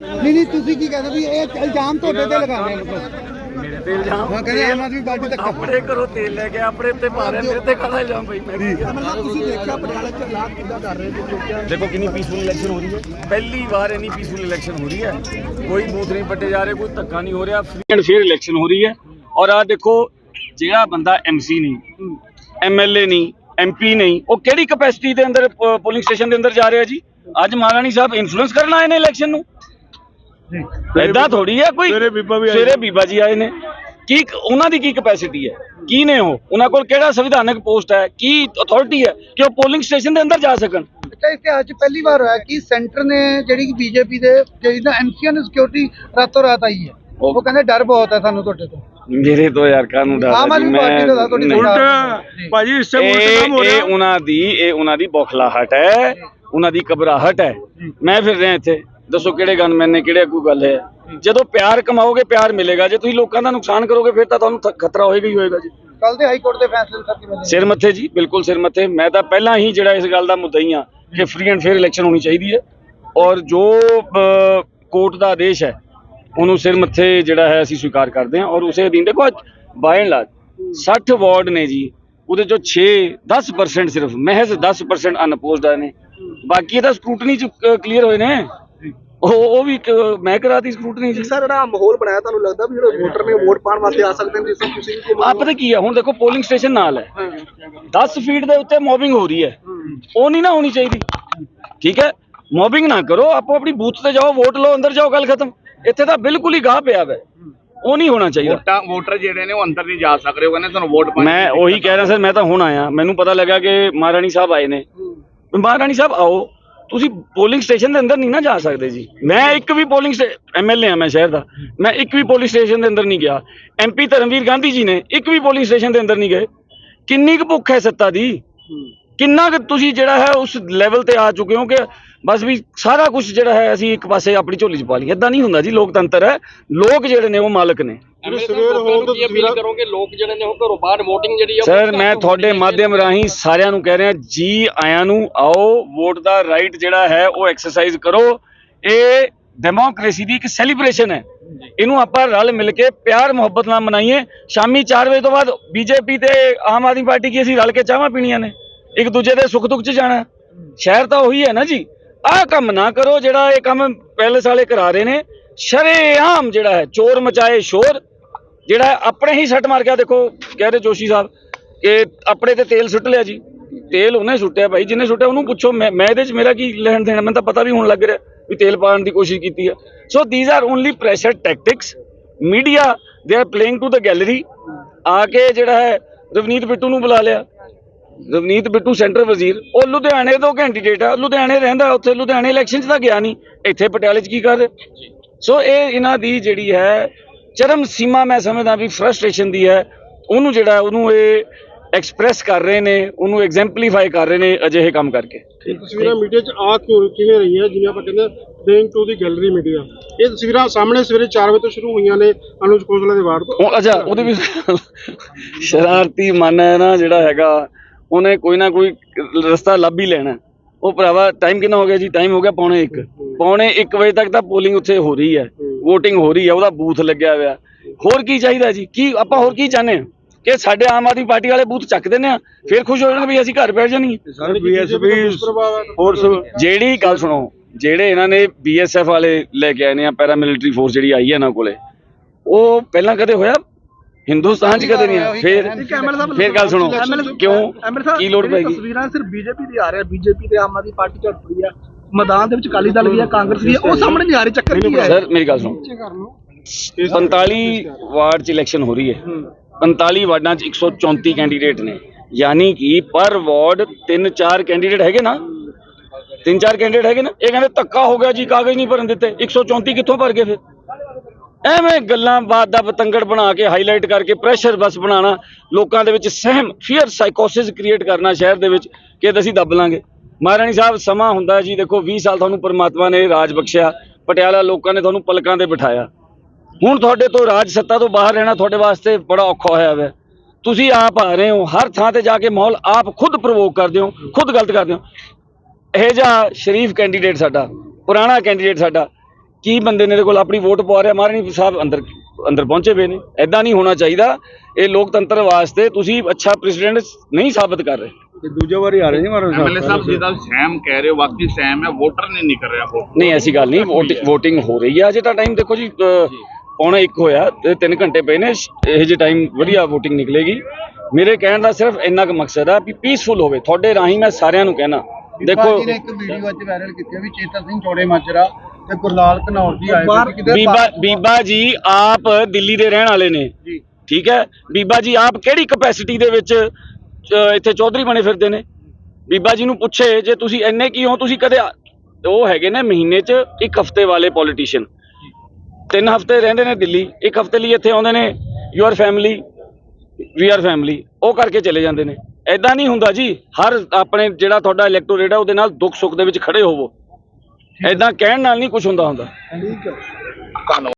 ਨਹੀਂ ਨਹੀਂ ਤੁਸੀਂ ਕੀ ਕਹਿੰਦੇ ਵੀ ਇਹ ਇਲਜ਼ਾਮ ਤੁਹਾਡੇ ਤੇ ਲਗਾਉਂਦੇ ਆ ਮਤਲਬ ਮੇਰੇ ਤੇ ਇਲਜ਼ਾਮ? ਹਾਂ ਕਹਿੰਦੇ ਆਮ ਆਦਮੀ ਪਾਰਟੀ ਤੱਕ ਆਪਣੇ ਘਰੋਂ ਤੇਲ ਲੈ ਕੇ ਆਪਣੇ ਉੱਤੇ ਪਾ ਰਿਹਾ ਮੇਰੇ ਤੇ ਕਾਹਦਾ ਇਲਜ਼ਾਮ ਬਈ? ਮੈਂ ਕੀ ਕਰਾਂ? ਮਤਲਬ ਤੁਸੀਂ ਦੇਖਿਆ ਪਟਿਆਲਾ ਚ ਲਾਭ ਕਿੱਦਾਂ ਕਰ ਰਹੇ ਨੇ? ਲੋਕਾਂ ਦੇਖੋ ਕਿੰਨੀ ਪੀਸਫੁਲ ਇਲੈਕਸ਼ਨ ਹੋ ਰਹੀ ਹੈ। ਪਹਿਲੀ ਵਾਰ ਇੰਨੀ ਪੀਸਫੁਲ ਇਲੈਕਸ਼ਨ ਹੋ ਰਹੀ ਹੈ। ਕੋਈ ਬੂਥ ਨਹੀਂ ਪੱਟੇ ਜਾ ਰਹੇ ਕੋਈ ਧੱਕਾ ਨਹੀਂ ਹੋ ਰਿਹਾ। ਫ੍ਰੀ ਐਂਡ ਫੇਅਰ ਇਲੈਕਸ਼ਨ ਹੋ ਰਹੀ ਹੈ। ਔਰ ਆ ਦੇਖੋ ਜਿਹੜਾ ਬੰਦਾ ਐਮਸੀ ਨਹੀਂ ਐਮਐਲਏ ਨਹੀਂ ਐਮਪੀ ਨਹੀਂ ਉਹ ਕਿਹੜੀ ਕਪੈਸਿਟੀ ਦੇ ਅੰਦਰ ਪੋਲਿੰਗ ਸਟੇਸ਼ਨ ਦੇ ਅੰਦਰ ਜਾ ਰਿਹਾ ਜੀ? ਅੱਜ ਮਹਾਰਾਣੀ ਸਾਹਿਬ ਇਨਫਲੂਐਂਸ ਕਰਨ ਆਏ ਨੇ ਇਲੈਕਸ਼ਨ ਨੂੰ। ਐਦਾਂ ਥੋੜੀ ਹੈ ਕੋਈ? ਸਵੇਰੇ ਬੀਬਾ ਵੀ ਆਏ ਸਵੇਰੇ ਬੀਬਾ ਜੀ ਆਏ ਨੇ। ਕੀ ਉਹਨਾਂ ਦੀ ਕੀ ਕਪੈਸਿਟੀ ਹੈ? ਕੀ ਨੇ ਉਹ? ਉਹਨਾਂ ਕੋਲ ਕਿਹੜਾ ਸੰਵਿਧਾਨਕ ਪੋਸਟ ਹੈ? ਕੀ ਅਥਾਰਟੀ ਹੈ ਕਿ ਉਹ ਪੋਲਿੰਗ ਸਟੇਸ਼ਨ ਦੇ ਅੰਦਰ ਜਾ ਸਕਣ? ਅੱਛਾ ਇਤਿਹਾਸ ਚ ਪਹਿਲੀ ਵਾਰ ਹੋਇਆ ਕਿ ਸੈਂਟਰ ਨੇ ਜਿਹੜੀ ਬੀਜੇਪੀ ਦੇ ਜਿਹੜੀ ਨਾ ਐਮਸੀਆਂ ਨੇ ਸਿਕਿਉਰਿਟੀ ਰਾਤੋਂ ਰਾਤ ਆਈ ਹੈ। ਉਹ ਕਹਿੰਦੇ ਡਰ ਬਹੁਤ ਹੈ ਸਾਨੂੰ ਤੁਹਾਡੇ ਤੋਂ। ਮੇਰੇ ਤੋਂ ਯਾਰ ਕਾਹਨੂੰ ਡਰ ਆਮ ਆਦਮੀ ਪਾਰਟੀ ਦਾ ਤੁਹਾਡੀ ਉਲਟ ਭਾਜੀ ਇਸ ਸੇ ਉਲਟ ਕੰਮ ਹੋ ਇਹ ਉਹਨਾਂ ਦੀ ਇਹ ਉਹਨਾਂ ਦੀ ਬੌਖਲਾਹਟ ਹੈ। ਉਹਨਾਂ ਦੀ ਘਬਰਾਹਟ ਹੈ। ਮੈਂ ਫਿਰ ਰਿਹਾ ਇੱਥੇ। ਦੱਸੋ ਕਿਹੜੇ ਗਨਮੈਨ ਨੇ ਕਿਹੜੇ ਕੋਈ ਗੱਲ ਹੈ। ਜਦੋਂ ਪਿਆਰ ਕਮਾਓਗੇ ਪਿਆਰ ਮਿਲੇਗਾ। ਜੇ ਤੁਸੀਂ ਲੋਕਾਂ ਦਾ ਨੁਕਸਾਨ ਕਰੋਗੇ ਫਿਰ ਤਾਂ ਤੁਹਾਨੂੰ ਖਤਰਾ ਹੋਏਗਾ ਹੀ ਹੋਏਗਾ ਜੀ। ਕੱਲ ਦੇ ਹਾਈ ਕੋਰਟ ਦੇ ਫੈਸਲੇ ਸਰ ਕਿਵੇਂ ਸਿਰ ਮੱਥੇ ਜੀ ਬਿਲਕੁਲ ਸਿਰ ਮੱਥੇ। ਮੈਂ ਤਾਂ ਪਹਿਲਾਂ ਹੀ ਜਿਹੜਾ ਇਸ ਗੱਲ ਦਾ ਮੁੱਦਈ ਹਾਂ ਕਿ ਫ੍ਰੀ ਐਂਡ ਫੇਅਰ ਇਲੈਕਸ਼ਨ ਹੋਣੀ ਚਾਹੀਦੀ ਹੈ। ਔਰ ਜੋ ਕੋਰਟ ਦਾ ਆਦੇਸ਼ ਹੈ ਉਹਨੂੰ ਸਿਰ ਮੱਥੇ ਜਿਹੜਾ ਹੈ ਅਸੀਂ ਸਵੀਕਾਰ ਕਰਦੇ ਹਾਂ। ਔਰ ਉਸੇ ਅਧੀਨ ਦੇਖੋ ਬਾਈ ਐਂਡ ਲਾਰਜ 60 ਵਾਰਡ ਨੇ ਜੀ ਉਹਦੇ ਚੋਂ 6 10% ਸਿਰਫ ਮਹਿਜ਼ 10% ਅਨਪੋਜ਼ਡ ਆਏ ਨੇ। ਬਾਕੀ ਤਾਂ ਸਕਰੂਟਨੀ ਚ ਕਲੀਅਰ ਹੋਏ ਨੇ। ਉਹ ਉਹ ਵੀ ਕ- ਮੈਂ ਕਰਾਤੀ ਸਕਰੂਟਨੀ ਜੀ ਸਰ ਜਿਹੜਾ ਮਾਹੌਲ ਬਣਾਇਆ ਤੁਹਾਨੂੰ ਲੱਗਦਾ ਵੀ ਜਿਹੜੇ ਵੋਟਰ ਨੇ ਵੋਟ ਪਾਉਣ ਵਾਸਤੇ ਆ ਸਕਦੇ ਨੇ? ਜਿਸ ਤਰ੍ਹਾਂ ਤੁਸੀਂ ਆ ਪਤਾ ਕੀ ਹੈ? ਹੁਣ ਦੇਖੋ ਪੋਲਿੰਗ ਸਟੇਸ਼ਨ ਨਾਲ ਹੈ। 10 ਫੀਟ ਦੇ ਉੱਤੇ ਮੋਬਿੰਗ ਹੋ ਰਹੀ ਹੈ। ਉਹ ਨਹੀਂ ਨਾ ਹੋਣੀ ਚਾਹੀਦੀ। ਠੀਕ ਹੈ? ਮੋਬਿੰਗ ਨਾ ਕਰੋ ਆਪੋ ਆਪਣੀ ਬੂਥ ਤੇ ਜਾਓ ਵੋਟ ਲਓ ਅੰਦਰ ਜਾਓ ਗੱਲ ਖਤਮ। ਇੱਥੇ ਤਾਂ ਬਿਲਕੁਲ ਹੀ ਗਾਹ ਪਿਆ ਹੈ ਉਹ ਨਹੀਂ ਹੋਣਾ ਚਾਹੀਦਾ। ਵੋਟਾਂ ਵੋਟਰ ਜਿਹੜੇ ਨੇ ਉਹ ਅੰਦਰ ਨਹੀਂ ਜਾ ਸਕਦੇ ਉਹ ਕਹਿੰਦੇ ਤੁਹਾਨੂੰ ਵੋਟ ਪਾਣੀ ਮੈਂ ਉਹੀ ਕਹਿ ਰਿਹਾ ਸਰ ਮੈਂ ਤਾਂ ਹੁਣ ਆਇਆ। ਮੈਨੂੰ ਪਤਾ ਲੱਗਾ ਕਿ ਮਹਾਰਾਣੀ ਸਾਹਿਬ ਆਏ ਨੇ। ਮਹਾਰਾਣੀ ਸਾਹਿਬ ਆਓ। ਤੁਸੀਂ ਪੋਲਿੰਗ ਸਟੇਸ਼ਨ ਦੇ ਅੰਦਰ ਨਹੀਂ ਨਾ ਜਾ ਸਕਦੇ ਜੀ। ਮੈਂ ਇੱਕ ਵੀ ਪੋਲਿੰਗ ਐਮਐਲਏ ਆ ਮੈਂ ਸ਼ਹਿਰ ਦਾ। ਮੈਂ ਇੱਕ ਵੀ ਪੋਲਿੰਗ ਸਟੇਸ਼ਨ ਦੇ ਅੰਦਰ ਨਹੀਂ ਗਿਆ। ਐਮਪੀ ਧਰਮਵੀਰ ਗਾਂਧੀ ਜੀ ਨੇ ਇੱਕ ਵੀ ਪੋਲਿੰਗ ਸਟੇਸ਼ਨ ਦੇ ਅੰਦਰ ਨਹੀਂ ਗਏ। ਕਿੰਨੀ ਕੁ ਭੁੱਖ ਹੈ ਸੱਤਾ ਦੀ? ਕਿੰਨਾ ਕੁ ਤੁਸੀਂ ਜਿਹੜਾ ਹੈ ਉਸ ਲੈਵਲ ਤੇ ਆ ਚੁੱਕੇ ਹੋ ਕਿ ਬਸ ਵੀ ਸਾਰਾ ਕੁਝ ਜਿਹੜਾ ਹੈ ਅਸੀਂ ਇੱਕ ਪਾਸੇ ਆਪਣੀ ਝੋਲੀ 'ਚ ਪਾ ਲਈ। ਇਦਾਂ ਨਹੀਂ ਹੁੰਦਾ ਜੀ ਲੋਕਤੰਤਰ ਹੈ। ਲੋਕ ਜਿਹੜੇ ਨੇ ਉਹ ਮਾਲਕ ਨੇ। ਸਵੇਰ ਹੋਣ ਤੋਂ ਤਸਵੀਰਾਂ ਕਰੋਗੇ ਲੋਕ ਜਿਹੜੇ ਨੇ ਉਹ ਘਰੋਂ ਬਾਹਰ VOTING ਜਿਹੜੀ ਆ ਉਹ ਸਰ ਮੈਂ ਤੁਹਾਡੇ ਮਾਧਿਅਮ ਰਾਹੀਂ ਸਾਰਿਆਂ ਨੂੰ ਕਹਿ ਰਿਹਾ ਜੀ ਆਇਆਂ ਨੂੰ ਆਓ ਵੋਟ ਦਾ ਰਾਈਟ ਜਿਹੜਾ ਹੈ ਉਹ ਐਕਸਰਸਾਈਜ਼ ਕਰੋ। ਇਹ ਡੈਮੋਕ੍ਰੇਸੀ ਦੀ ਇੱਕ ਸੈਲੀਬ੍ਰੇਸ਼ਨ ਹੈ। ਇਹਨੂੰ ਆਪਾਂ ਰਲ ਮਿਲ ਕੇ ਪਿਆਰ ਮੁਹੱਬਤ ਨਾਲ ਮਨਾਈਏ। ਸ਼ਾਮੀ 4 ਵਜੇ ਤੋਂ ਬਾਅਦ ਬੀਜੇਪੀ ਤੇ ਆਮ ਆਦਮੀ ਪਾਰਟੀ ਕੀ ਅਸੀਂ ਰਲ ਕੇ ਚਾਹਾਂ ਪੀਣੀਆਂ ਨੇ? ਇੱਕ ਦੂਜੇ ਦੇ ਸੁੱਖ ਦੁੱਖ 'ਚ ਜਾਣਾ। ਸ਼ਹਿਰ ਤਾਂ ਉਹੀ ਹੈ ਨਾ ਜੀ। ਆਹ ਕੰਮ ਨਾ ਕਰੋ ਜਿਹੜਾ ਇਹ ਕੰਮ ਪੈਲਸ ਵਾਲੇ ਕਰਾ ਰਹੇ ਨੇ। ਸ਼ਰੇਆਮ ਜਿਹੜਾ ਹੈ, ਚੋਰ ਮਚਾਏ ਸ਼ੋਰ, ਜਿਹੜਾ ਹੈ ਆਪਣੇ ਹੀ ਸੱਟ ਮਾਰ ਗਿਆ। ਦੇਖੋ, ਕਹਿ ਰਹੇ ਜੋਸ਼ੀ ਸਾਹਿਬ ਕਿ ਆਪਣੇ ਤੇ ਤੇਲ ਸੁੱਟ ਲਿਆ ਜੀ। ਤੇਲ ਉਹਨੇ ਸੁੱਟਿਆ ਭਾਈ, ਜਿਹਨੇ ਸੁੱਟਿਆ ਉਹਨੂੰ ਪੁੱਛੋ, ਮੈਂ ਮੈਂ ਇਹਦੇ 'ਚ ਮੇਰਾ ਕੀ ਲੈਣ ਦੇਣਾ? ਮੈਨੂੰ ਤਾਂ ਪਤਾ ਵੀ ਹੁਣ ਲੱਗ ਰਿਹਾ ਵੀ ਤੇਲ ਪਾਉਣ ਦੀ ਕੋਸ਼ਿਸ਼ ਕੀਤੀ ਹੈ so these are only pressure tactics media they are playing to the gallery ਆ ਕੇ ਜਿਹੜਾ ਹੈ, ਰਵਨੀਤ ਬਿੱਟੂ ਨੂੰ ਬੁਲਾ ਲਿਆ। ਰਵਨੀਤ ਬਿੱਟੂ ਸੈਂਟਰ ਵਜ਼ੀਰ ਉਹ ਲੁਧਿਆਣੇ ਤੋਂ ਕੈਂਡੀਡੇਟ ਆ ਲੁਧਿਆਣੇ ਰਹਿੰਦਾ ਉੱਥੇ ਲੁਧਿਆਣੇ ਇਲੈਕਸ਼ਨ 'ਚ ਤਾਂ ਗਿਆ ਨਹੀਂ ਇੱਥੇ ਪਟਿਆਲੇ 'ਚ ਕੀ ਕਰ ਰਿਹਾ? ਸੋ ਇਹ ਇਹਨਾਂ ਦੀ ਜਿਹੜੀ ਹੈ ਚਰਮ ਸੀਮਾ ਮੈਂ ਸਮਝਦਾ ਵੀ ਫਰਸਟ੍ਰੇਸ਼ਨ ਦੀ ਹੈ ਉਹਨੂੰ ਜਿਹੜਾ ਉਹਨੂੰ ਇਹ ਐਕਸਪ੍ਰੈਸ ਕਰ ਰਹੇ ਨੇ ਉਹਨੂੰ ਐਗਜ਼ੈਂਪਲੀਫਾਈ ਕਰ ਰਹੇ ਨੇ ਅਜਿਹੇ ਕੰਮ ਕਰਕੇ। ਤਸਵੀਰਾਂ ਮੀਡੀਆ 'ਚ ਆ ਕਿਉਂ ਕਿਵੇਂ ਰਹੀਆਂ ਜਿਵੇਂ ਆਪਾਂ ਕਹਿੰਦੇ being to the gallery media ਇਹ ਤਸਵੀਰਾਂ ਸਾਹਮਣੇ ਸਵੇਰੇ 4 ਵਜੇ ਤੋਂ ਸ਼ੁਰੂ ਹੋਈਆਂ ਨੇ ਅਨੁਜ ਖੋਸਲਾ ਦੇ ਵਾਰਡ ਤੋਂ। ਉਹ ਅੱਛਾ ਉਹਦੇ ਵੀ ਸ਼ਰਾਰਤੀ ਮਨ ਹੈ ਨਾ ਜਿਹੜਾ ਹੈਗਾ ਉਹਨੇ ਕੋਈ ਨਾ ਕੋਈ ਰਸਤਾ ਲੱਭ ਹੀ ਲੈਣਾ। ਉਹ ਭਰਾਵਾ ਟਾਈਮ ਕਿੰਨਾ ਹੋ ਗਿਆ ਜੀ? ਟਾਈਮ ਹੋ ਗਿਆ ਪੌਣੇ 1 ਪੌਣੇ 1 ਵਜੇ ਤੱਕ ਤਾਂ ਪੋਲਿੰਗ ਉੱਥੇ ਹੋ ਰਹੀ ਹੈ। VOTING ਹੋ ਰਹੀ ਹੈ ਉਹਦਾ ਬੂਥ ਲੱਗਿਆ ਹੋਇਆ। ਹੋਰ ਕੀ ਚਾਹੀਦਾ ਜੀ? ਕੀ ਆਪਾਂ ਹੋਰ ਕੀ ਚਾਹੁੰਦੇ ਹਾਂ? ਕਿ ਸਾਡੇ ਆਮ ਆਦਮੀ ਪਾਰਟੀ ਵਾਲੇ ਬੂਥ ਚੱਕ ਦਿੰਦੇ ਆ ਫਿਰ ਖੁਸ਼ ਹੋ ਜਾਣਗੇ ਵੀ ਅਸੀਂ ਘਰ ਬੈਠ ਜਾਣੀ ਸਾਰੇ ਬੀਐਸਪੀ ਫੋਰਸ ਜਿਹੜੀ ਗੱਲ ਸੁਣੋ ਜਿਹੜੇ ਇਹਨਾਂ ਨੇ ਬੀਐਸਐਫ ਵਾਲੇ ਲੈ ਕੇ ਆਏ ਨੇ ਆ ਪੈਰਾਮਿਲਟਰੀ ਫੋਰਸ ਜਿਹੜੀ ਆਈ ਹੈ ਇਹਨਾਂ ਕੋਲੇ ਉਹ ਪਹਿਲਾਂ ਕਦੇ ਹੋਇਆ? ਹਿੰਦੁਸਤਾਨ 'ਚ ਕਦੇ ਨਹੀਂ ਆਇਆ ਫਿਰ ਫਿਰ ਗੱਲ ਸੁਣੋ। ਕਿਉਂ? ਕੀ ਲੋੜ ਪੈ ਗਈ? ਤਸਵੀਰਾਂ ਸਿਰਫ ਬੀਜੇਪੀ ਦੀ ਆ ਰਿਹਾ ਬੀਜੇਪੀ ਤੇ ਆਮ ਆਦਮੀ ਪਾਰਟੀ ਝੜ ਪਈ ਆ ਮੈਦਾਨ ਦੇ ਵਿੱਚ ਅਕਾਲੀ ਦਲ ਵੀ ਆ ਕਾਂਗਰਸ ਵੀ ਆ ਉਹ ਸਾਹਮਣੇ ਨਹੀਂ ਆ ਰਹੀ ਚੱਕਰ ਕੀ ਹੈ? ਸਰ ਮੇਰੀ ਗੱਲ ਸੁਣੋ। 45 ਵਾਰਡ 'ਚ ਇਲੈਕਸ਼ਨ ਹੋ ਰਹੀ ਹੈ। 45 ਵਾਰਡਾਂ 'ਚ 134 ਕੈਂਡੀਡੇਟ ਨੇ। ਯਾਨੀ ਕਿ ਪਰ ਵਾਰਡ 3-4 ਕੈਂਡੀਡੇਟ ਹੈਗੇ ਨਾ? ਤਿੰਨ ਚਾਰ ਕੈਂਡੀਡੇਟ ਹੈਗੇ ਨਾ? ਇਹ ਕਹਿੰਦੇ ਧੱਕਾ ਹੋ ਗਿਆ ਜੀ ਕਾਗਜ਼ ਨਹੀਂ ਭਰਨ ਦਿੱਤੇ। 134 ਕਿੱਥੋਂ ਭਰ ਗਏ ਫਿਰ? ਐਵੇਂ ਗੱਲਾਂ ਬਾਤ ਦਾ ਪਤੰਗੜ ਬਣਾ ਕੇ ਹਾਈਲਾਈਟ ਕਰਕੇ ਪ੍ਰੈਸ਼ਰ ਬਸ ਬਣਾਉਣਾ, ਲੋਕਾਂ ਦੇ ਵਿੱਚ ਸਹਿਮ ਫੀਅਰ ਸਾਈਕੋਸਿਸ ਕ੍ਰੀਏਟ ਕਰਨਾ ਸ਼ਹਿਰ ਦੇ ਵਿੱਚ ਕਿ ਅਸੀਂ ਦੱਬ ਲਾਂਗੇ। ਮਹਾਰਾਣੀ ਸਾਹਿਬ, ਸਮਾਂ ਹੁੰਦਾ ਜੀ, ਦੇਖੋ 20 ਸਾਲ ਤੁਹਾਨੂੰ ਪਰਮਾਤਮਾ ਨੇ ਰਾਜ ਬਖਸ਼ਿਆ, ਪਟਿਆਲਾ ਲੋਕਾਂ ਨੇ ਤੁਹਾਨੂੰ ਪਲਕਾਂ ਤੇ ਬਿਠਾਇਆ। ਹੁਣ ਤੁਹਾਡੇ ਤੋਂ ਰਾਜ ਸੱਤਾ ਤੋਂ ਬਾਹਰ ਰਹਿਣਾ ਤੁਹਾਡੇ ਵਾਸਤੇ ਬੜਾ ਔਖਾ ਹੋਇਆ ਹੈ ਤੁਸੀਂ ਆਪ ਆ ਰਹੇ ਹੋ, ਹਰ ਥਾਂ ਤੇ ਜਾ ਕੇ ਮਾਹੌਲ ਆਪ ਖੁਦ ਪ੍ਰਵੋਕ ਕਰਦੇ ਹੋ, ਖੁਦ ਗਲਤ ਕਰਦੇ ਹੋ। ਇਹ ਜਿਹਾ ਸ਼ਰੀਫ ਕੈਂਡੀਡੇਟ ਸਾਡਾ, ਪੁਰਾਣਾ ਕੈਂਡੀਡੇਟ ਸਾਡਾ ਕੀ ਬੰਦੇ ਨੇ ਇਹਦੇ ਕੋਲ ਆਪਣੀ ਵੋਟ ਪਵਾ ਰਿਹਾ? ਮਹਾਰਾਣੀ ਸਾਹਿਬ ਅੰਦਰ ਅੰਦਰ ਪਹੁੰਚੇ ਪਏ ਨੇ। ਐਦਾਂ ਨਹੀਂ ਹੋਣਾ ਚਾਹੀਦਾ। ਇਹ ਲੋਕਤੰਤਰ ਵਾਸਤੇ ਤੁਸੀਂ ਅੱਛਾ ਪ੍ਰੈਜ਼ੀਡੈਂਟ ਨਹੀਂ ਸਾਬਤ ਕਰ ਰਹੇ। ਐਮਐਲਏ ਸਾਹਿਬ। ਜਿਹਦਾ ਸਹਿਮ ਕਹਿ ਰਹੇ ਹੋ। ਵਾਕਈ ਸਹਿਮ ਹੈ ਵੋਟਰ ਨੇ ਨਹੀਂ ਕਰ ਰਿਹਾ ਵੋਟ। ਨਹੀਂ ਐਸੀ ਗੱਲ ਨਹੀਂ। VOTING ਹੋ ਰਹੀ ਹੈ। ਅਜੇ ਤਾਂ ਟਾਈਮ ਦੇਖੋ ਜੀ ਪੌਣਾ 1 ਹੋਇਆ ਤੇ 3 ਘੰਟੇ ਪਏ ਨੇ। ਇਹ ਜੇ ਟਾਈਮ ਵਧੀਆ VOTING ਨਿਕਲੇਗੀ। ਮੇਰੇ ਕਹਿਣ ਦਾ ਸਿਰਫ ਇੰਨਾ ਕੁ ਮਕਸਦ ਆ ਵੀ ਪੀਸਫੁਲ ਹੋਵੇ। ਤੁਹਾਡੇ ਰਾਹੀਂ ਮੈਂ ਸਾਰਿਆਂ ਨੂੰ ਕਹਿਣਾ। ਦੇਖੋ ਨੇ ਇੱਕ ਵੀਡੀਓ ਅੱਜ ਵਾਇਰਲ ਕੀਤੀ ਆ ਵੀ ਚੇਤਾ ਸਿੰਘ ਚੋੜੇ ਮਾਜਰਾ ਤੇ ਗੁਰਲਾਲ ਘਨੌਰ ਜੀ ਆਏ ਹੋਏ ਸੀ ਕਿਤੇ? ਬੀਬਾ ਬੀਬਾ ਜੀ ਆਪ ਦਿੱਲੀ ਦੇ ਰਹਿਣ ਵਾਲੇ ਨੇ। ਠੀਕ ਹੈ? ਬੀਬਾ ਜੀ ਆਪ ਕਿਹੜੀ ਕਪੈਸਿਟੀ ਦੇ ਵਿੱਚ ਇੱਥੇ ਚੌਧਰੀ ਬਣੇ ਫਿਰਦੇ ਨੇ? ਬੀਬਾ ਜੀ ਨੂੰ ਪੁੱਛੇ ਜੇ ਤੁਸੀਂ ਇੰਨੇ ਕੀ ਹੋ? ਤੁਸੀਂ ਕਦੇ ਆ- ਉਹ ਹੈਗੇ ਨੇ ਮਹੀਨੇ 'ਚ ਇੱਕ ਹਫ਼ਤੇ ਵਾਲੇ ਪੋਲੀਟੀਸ਼ੀਅਨ ਤਿੰਨ ਹਫ਼ਤੇ ਰਹਿੰਦੇ ਨੇ ਦਿੱਲੀ। ਇੱਕ ਹਫ਼ਤੇ ਲਈ ਇੱਥੇ ਆਉਂਦੇ ਨੇ your family we are family ਉਹ ਕਰਕੇ ਚਲੇ ਜਾਂਦੇ ਨੇ। ਐਦਾਂ ਨਹੀਂ ਹੁੰਦਾ ਜੀ। ਹਰ ਆਪਣੇ ਜਿਹੜਾ ਤੁਹਾਡਾ ਇਲੈਕਟੋਰੇਟ ਹੈ ਉਹਦੇ ਨਾਲ ਦੁੱਖ ਸੁੱਖ ਦੇ ਵਿੱਚ ਖੜੇ ਹੋਵੋ। ਐਦਾਂ ਕਹਿਣ ਨਾਲ ਨਹੀਂ ਕੁਝ ਹੁੰਦਾ ਹੁੰਦਾ। ਠੀਕ ਹੈ।